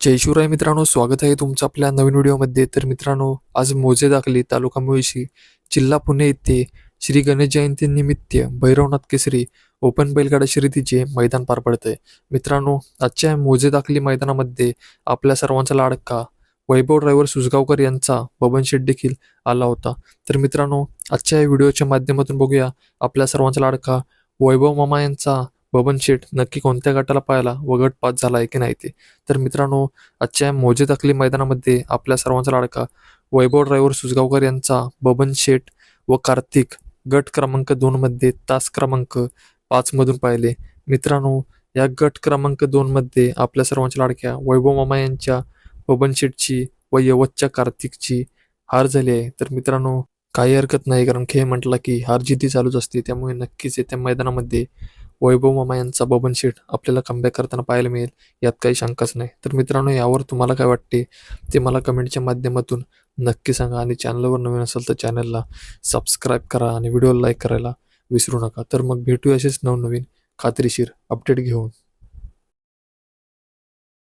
जय शिवराय मित्रांनो स्वागत आहे तुमचं आपल्या नवीन व्हिडिओमध्ये. तर मित्रांनो आज मोजे दाखली तालुका मुळशी जिल्हा पुणे येथे श्री गणेश जयंतीनिमित्त भैरवनाथ केसरी ओपन बैलगाडा शर्यतीचे मैदान पार पडत आहे मित्रांनो आजच्या मोजे दाखली मैदानामध्ये आपल्या सर्वांचा लाडका वैभव ड्रायव्हर सुजगावकर यांचा बबन शेट देखील आला होता. तर मित्रांनो आजच्या या व्हिडिओच्या माध्यमातून बघूया आपल्या सर्वांचा लाडका वैभव मामा यांचा बबन शेठ नक्की कोणत्या गटाला पाहिला व गट पास झाला आहे की नाही ते? तर मित्रांनो आजच्या मोजे तकली मैदानामध्ये आपल्या सर्वांचा लाडका वैभव ड्रायव्हर सुजगावकर यांचा बबन शेठ व कार्तिक गट क्रमांक दोनमध्ये तास क्रमांक पाचमधून पाहिले. मित्रांनो या गट क्रमांक दोनमध्ये आपल्या सर्वांच्या लाडक्या वैभव मामा यांच्या बबन शेठची व यवतच्या कार्तिकची हार झाली आहे. तर मित्रांनो काही हरकत नाही कारण खेळ म्हटला की हार जिद्दी चालूच असते. त्यामुळे नक्कीच येत्या मैदानामध्ये वैभव मामा यांचा बबन शेठ आपल्याला कमबॅक करताना पाहायला मिळेल यात काही शंकाच नाही. तर मित्रांनो यावर तुम्हाला काय वाटते ते मला कमेंटच्या माध्यमातून नक्की सांगा आणि चॅनलवर नवीन असेल तर चॅनलला सबस्क्राईब करा आणि व्हिडिओला लाईक करायला विसरू नका. तर मग भेटू असेच नवनवीन खात्रीशीर अपडेट घेऊन.